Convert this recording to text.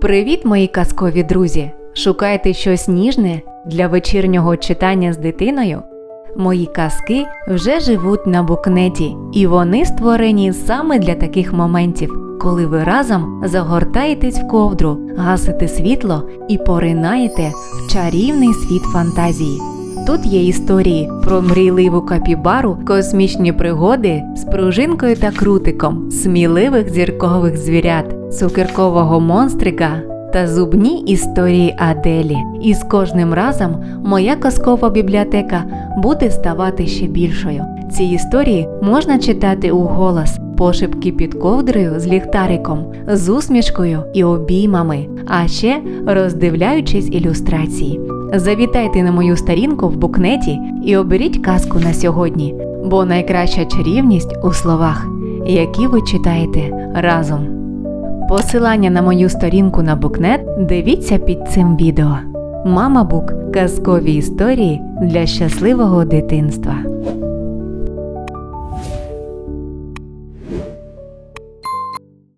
Привіт, мої казкові друзі! Шукайте щось ніжне для вечірнього читання з дитиною? Мої казки вже живуть на букнеті, і вони створені саме для таких моментів, коли ви разом загортаєтесь в ковдру, гасите світло і поринаєте в чарівний світ фантазії. Тут є історії про мрійливу капібару, космічні пригоди з пружинкою та крутиком, сміливих зіркових звірят, цукеркового монстрика та зубні історії Аделі. І з кожним разом моя казкова бібліотека буде ставати ще більшою. Ці історії можна читати у голос, пошепки під ковдрою з ліхтариком, з усмішкою і обіймами, а ще роздивляючись ілюстрації. Завітайте на мою сторінку в букнеті і оберіть казку на сьогодні, бо найкраща чарівність у словах, які ви читаєте разом. Посилання на мою сторінку на букнет дивіться під цим відео. Мама Бук казкові історії для щасливого дитинства.